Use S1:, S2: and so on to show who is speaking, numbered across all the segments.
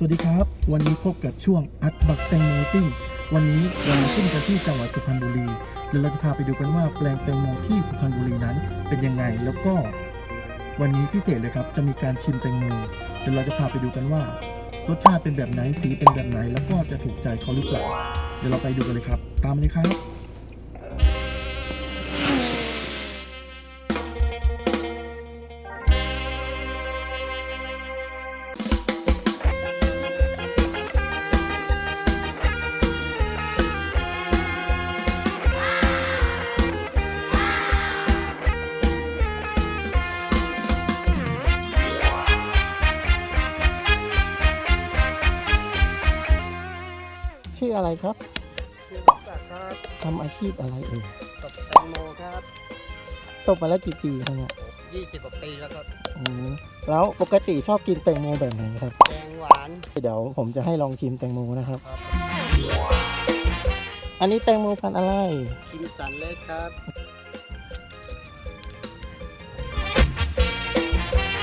S1: สวัสดีครับ วันนี้พบกับช่วงอัดบักแตงโมซิ่ง วันนี้เรามาซิ่งกันที่จังหวัดสุพรรณบุรีเดี๋ยวเราจะพาไปดูกันว่าแปลงแตงโมที่สุพรรณบุรีนั้น เป็นยังไงแล้วก็ วันนี้พิเศษเลยครับจะมีการชิมแตงโมเดี๋ยวเราจะพาไปดูกันว่า รสชาติเป็นแบบไหนสีเป็นแบบไหน แล้วก็จะถูกใจเขาหรือเปล่าเดี๋ยวเราไปดูกันเลยครับ ตามเลยครับ ชื่ออะไรครับ
S2: ชื่อศักดิ์ครับ
S1: ทำอาชีพอะไรเอ่ย
S2: ตบแตงโมครับ
S1: ตกมาแล้วกี่ปีครับเนี่ย
S2: 20กว่าปีแล้วครับ
S1: อืมแล้วปกติชอบกินแตงโมแบบไหนครับ
S2: แกงหวาน
S1: เดี๋ยวผมจะให้ลองชิมแตงโมนะครับ
S2: ครับ
S1: อันนี้แตงโมพันธุ์อะไร
S2: คิมสันเล็กครับ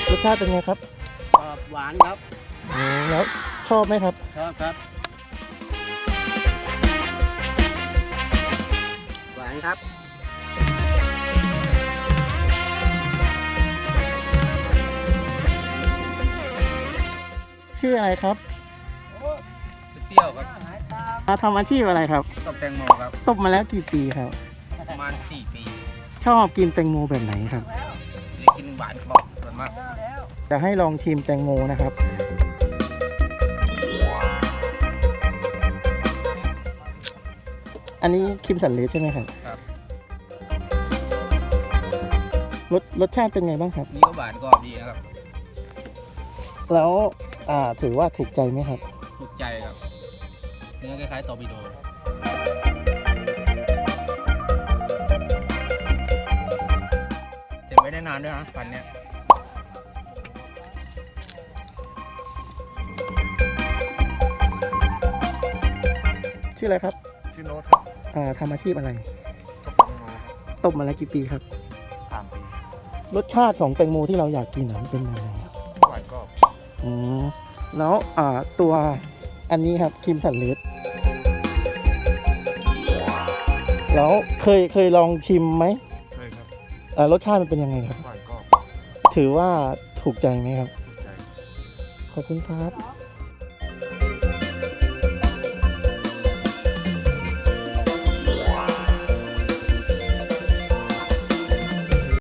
S1: รสชาติเป็นไงครับ
S2: กรอบหวานครับ
S1: อืมแล้วชอบไหมครับ
S2: ชอบครับ ครับ
S1: ชื่ออะไรครับ
S3: เปรี้ยวครับ
S1: มาทำอาชีพอะไรครับ
S3: ตบแตงโมครับ
S1: ตบมาแล้วกี่ปีครับ
S3: ประมาณ 4 ปี
S1: ชอบกินแตงโมแบบไหนครับ
S3: เลยกินหวานกรอบส่วนมาก
S1: จะให้ลองชิมแตงโมนะครับ อันนี้คิมสันเลสใช่ไหมครับ
S3: ครับ
S1: รสรสชาติเป็นไงบ้างครับ
S3: นี่ก็หวานกรอบดีนะครับ
S1: แล้วอ่าถือว่าถูกใจไหมครับ
S3: ถูกใจครับ เนื้อคล้ายๆตอร์ปิโดเก็บไว้ได้นานด้วยนะพันเนี้ย
S1: ชื่ออะไรครับ
S4: ชื่อโน้ตครับ
S1: อ่าทำอาชีพอะไร
S4: ตบแตงโมครับ
S1: ตบมาแล้วกี่ปีครับ
S4: สามปี
S1: รสชาติของแตงโมที่เราอยากกินอะมันเป็นยังไงครับ
S4: หวานกรอบ
S1: อืมแล้วอ่าตัวอันนี้ครับคิมสันเลสแล้วเคยเคยลองชิมไหม
S4: เคยครับ
S1: อ่ารสชาติมันเป็นยังไงครับ
S4: หวานกรอบ
S1: ถือว่าถูกใจไหมครับ
S4: ถูกใจ
S1: ขอบคุณครับ